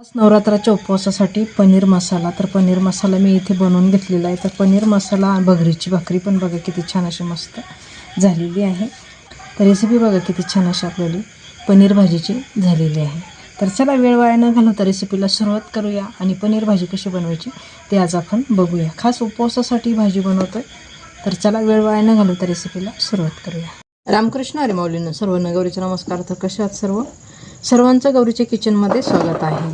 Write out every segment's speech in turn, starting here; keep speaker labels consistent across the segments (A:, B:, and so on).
A: आज नवरात्राच्या उपवासासाठी पनीर मसाला. तर पनीर मसाला मी इथे बनवून घेतलेला आहे. तर पनीर मसाला भगरीची भाकरी पण बघा किती छान अशी मस्त झालेली आहे. तर रेसिपी बघा किती छान अशी आपल्याली पनीर भाजीची झालेली आहे. तर चला वेळ वाया न घालवता रेसिपीला सुरुवात करूया आणि पनीर भाजी कशी बनवायची ते आज आपण बघूया. खास उपवासासाठी भाजी बनवतोय. तर चला वेळ वाया न घालवता रेसिपीला सुरुवात करूया. रामकृष्ण अरे माऊलीनं सर्व गौरीचे नमस्कार. तर कसे आहात सर्व? सर्वांचं गौरीच्या किचनमध्ये स्वागत आहे.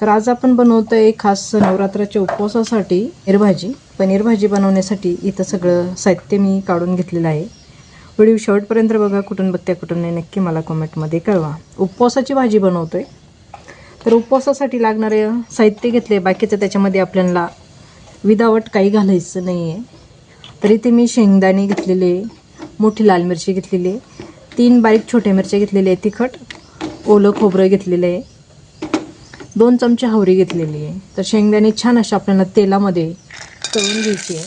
A: तर आज आपण बनवतो आहे खास नवरात्राच्या उपवासासाठी पनीर पनीरभाजी पनीर भाजी बनवण्यासाठी इथं सगळं साहित्य मी काढून घेतलेलं आहे. व्हिडिओ शेवटपर्यंत बघा कुठून बघत्या कुठून नाही नक्की मला कमेंटमध्ये कळवा. उपवासाची भाजी बनवतो आहे तर उपवासासाठी लागणारे साहित्य घेतले बाकीचं त्याच्यामध्ये आपल्याला विदावट काही घालायचं नाही आहे तरी ते मी शेंगदाणे घेतलेले मोठी लाल मिरची घेतलेली आहे. तीन बारीक छोट्या मिरच्या घेतलेल्या आहे तिखट. ओलं खोबरं घेतलेलं आहे. दोन चमचे हवरी घेतलेली आहे. तर शेंगदाणे छान अशा आपल्याला तेलामध्ये तळून घ्यायची आहे.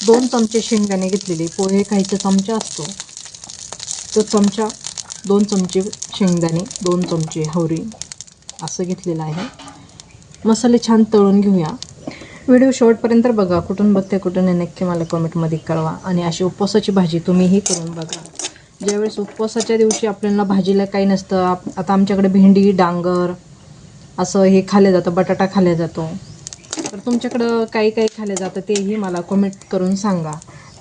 A: दोन चमचे शेंगदाणे घेतलेले पोहे खायचा चमचा असतो. तो चमचा दोन चमचे शेंगदाणे दोन चमचे हवरी असं घेतलेलं आहे. मसाले छान तळून घेऊया. व्हिडिओ शेवटपर्यंत बघा. कुठून बघते कुठून नाही नक्की मला कमेंटमध्ये कळवा. आणि अशी उपवासाची भाजी तुम्हीही करून बघा. ज्यावेळेस उपवासाच्या दिवशी आपल्याला भाजीला काही नसतं आप आता आमच्याकडे भेंडी डांगर असं हे खाल्लं जातं बटाटा खाल्ला जातो. तर तुमच्याकडं काही काही खाल्लं जातं तेही मला कमेंट करून सांगा.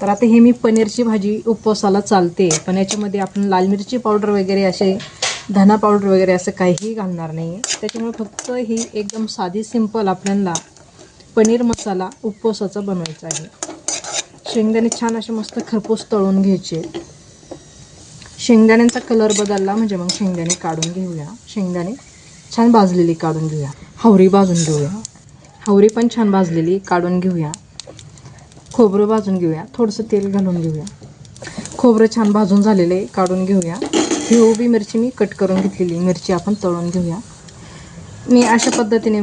A: तर आता हे मी पनीरची भाजी उपवासाला चालते पण याच्यामध्ये आपण लाल मिरची पावडर वगैरे असे धना पावडर वगैरे असं काहीही घालणार नाही. त्याच्यामुळे फक्त ही एकदम साधी सिंपल आपल्याला पनीर मसाला उपवासाचा बनवायचा आहे. शेंगदाणे छान असे मस्त खरपूस तळून घ्यायचे. शेंगदाण्यांचा कलर बदलला म्हणजे मग शेंगदाणे काढून घेऊया. शेंगदाणे छान भाजलेली काढून घेऊया. हावरी भाजून घेऊया. हावरी पण छान भाजलेली काढून घेऊया. खोबरं भाजून घेऊया. थोडंसं तेल घालून घेऊया. खोबरं छान भाजून झालेलं आहे काढून घेऊया. ही उभी मिरची मी कट करून घेतलेली. मिरची आपण तळून घेऊया. मी अशा पद्धतीने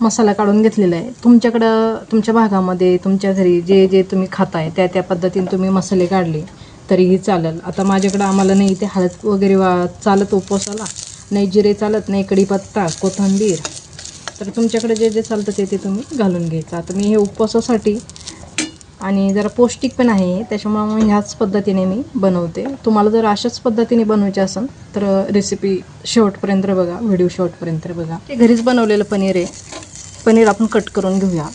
A: मसाला काढून घेतलेला आहे. तुमच्याकडं तुमच्या भागामध्ये तुमच्या घरी जे जे तुम्ही खाताय त्या त्या पद्धतीने तुम्ही मसाले काढले. तरीही चालेल. आता माझ्याकडं आम्हाला नाही इथे हळद वगैरे वा चालत उपवासाला नाही जिरे चालत नाही कढीपत्ता कोथिंबीर. तर तुमच्याकडे जे जे चालतं ते ते तुम्ही घालून घ्यायचं. आता मी हे उपवासासाठी आणि जरा पौष्टिक पण आहे त्याच्यामुळं मग ह्याच पद्धतीने मी बनवते. तुम्हाला जर अशाच पद्धतीने बनवायची असेल तर रेसिपी शेवटपर्यंत बघा व्हिडिओ शेवटपर्यंत बघा. ते घरीच बनवलेलं पनीर आहे. पनीर आपण कट करून घेऊया.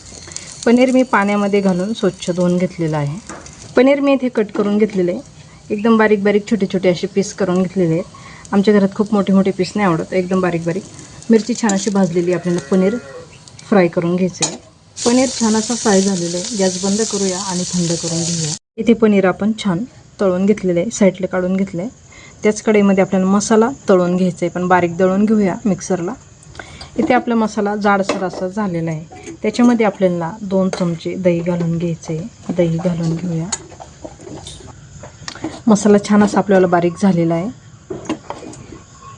A: पनीर मी पाण्यामध्ये घालून स्वच्छ धुवून घेतलेलं आहे. पनीर मी इथे कट करून घेतलेले. आहे एकदम बारीक बारीक छोटे छोटे असे पीस करून घेतलेले. आहेत आमच्या घरात खूप मोठे मोठे पीस नाही आवडत एकदम बारीक बारीक. मिरची छान अशी भाजलेली आपल्याला पनीर फ्राय करून घ्यायचं. आहे पनीर छान असा फ्राय झालेलं आहे. गॅस बंद करूया आणि थंड करून घेऊया. इथे पनीर आपण छान तळून घेतलेलं आहे साईडला काढून घेतलं. आहे त्याच कढईमध्ये आपल्याला मसाला तळून घ्यायचा आहे. पण बारीक दळून घेऊया मिक्सरला इथे आपला मसाला जाडसर असा झालेला आहे. त्याच्यामध्ये आपल्याला दोन चमचे दही घालून घ्यायचे दही घालून घेऊया. मसाला छान असा आपल्याला बारीक झालेला आहे.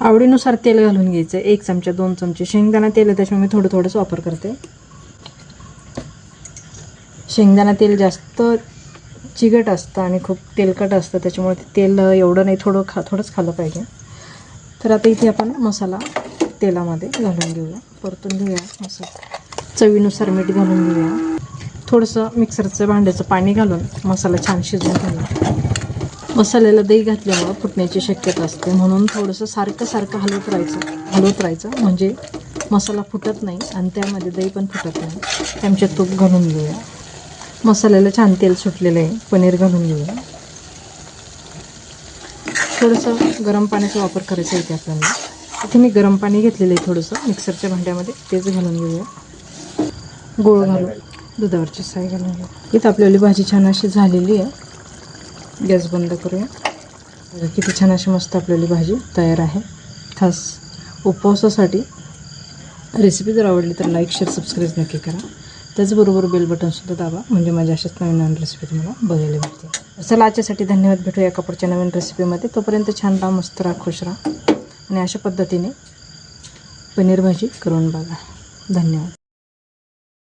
A: आवडीनुसार तेल घालून घ्यायचं. एक चमचा दोन चमचे. शेंगदाणा तेल आहे त्याच्यामुळे मी थोडं थोडंच वापर करते. शेंगदाणा तेल जास्त चिकट असतं आणि खूप तेलकट असतं त्याच्यामुळे ते तेल एवढं नाही थोडं खा थोडंच खाल्लं पाहिजे. तर आता इथे आपण मसाला तेलामध्ये घालून घेऊया. परतून घेऊया असं चवीनुसार मीठ घालून घेऊया. थोडंसं मिक्सरचं भांड्याचं पाणी घालून मसाला छान शिजवून घेऊया. मसाल्याला दही घातल्यामुळं फुटण्याची शक्यता असते. म्हणून थोडंसं सारखं सारखं हलवत राहायचं. हलवत राहायचं म्हणजे मसाला फुटत नाही आणि त्यामध्ये दही पण फुटत नाही. चमच्यात तूप घालून घेऊया. मसाल्याला छान तेल सुटलेलं आहे. पनीर घालून घेऊया. थोडंसं गरम पाण्याचा वापर करायचा इथे आपल्याला इथे मी गरम पाणी घेतलेलं आहे थोडंसं. मिक्सरच्या भांड्यामध्ये तेच घालून घेऊया. गोळ घालून दुधावरची साय घालून घेऊ इथं आपल्याली भाजी छान अशी झालेली आहे. गॅस बंद करूया. किती छान अशी मस्त आपल्याली भाजी तयार आहे. खास उपवासासाठी रेसिपी जर आवडली तर लाईक शेअर सबस्क्राईब नक्की करा. त्याचबरोबर बेल बटनसुद्धा दाबा. म्हणजे माझ्या अशाच नवीन नवीन रेसिपी तुम्हाला बघायला मिळते चला आजच्यासाठी धन्यवाद. भेटूया कपडच्या नवीन रेसिपीमध्ये तोपर्यंत छान राहा मस्त राहा खुश राहा. आणि अशा पद्धतीने पनीर भाजी करून बघा. धन्यवाद.